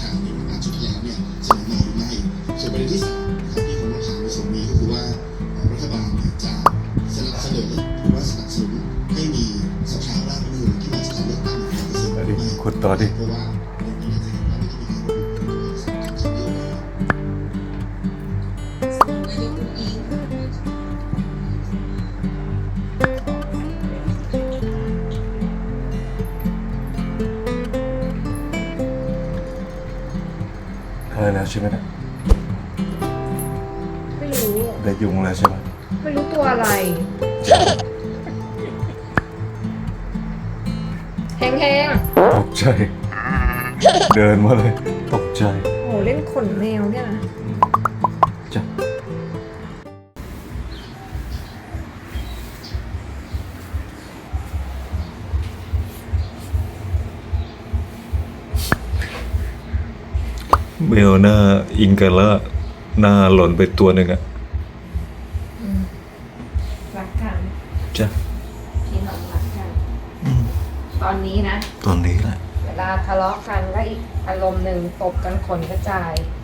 ข่างในวันอาทิตย์ที่แล้วเนี่ยเสนอมาหรือไม่ส่วนประเด็นที่สามนะครับที่ผมต้องถามในส่วนนี้ก็คือว่ารัฐบาลเนี่ยจะสนับสนุนหรือว่าสนับสนุนให้มีสภาร่างรัฐธรรมนูญที่มาจากการเลือกตั้งหรือไม่ขุดต่อดิเพราะว่า อะไรแล้วใช่ไหมเนะไม่รู้ได้ยุงแล้วใช่ไหมไม่รู้ตัวอะไร แห้งตกใจ เดินมาเลย ตกใจ ๆโอ้โหเล่นขนแมวเนี่ยนะจ้ะ เบลหน้าอิงกันแล้วหน้าหล่นไปตัวหนึ่งอะรักกันจ้ะพี่น้องรักกันตอนนี้นะ ตอนนี้แหละ เวลาทะเลาะกันก็อีกอารมณ์หนึ่งตบกันขนกระจายอ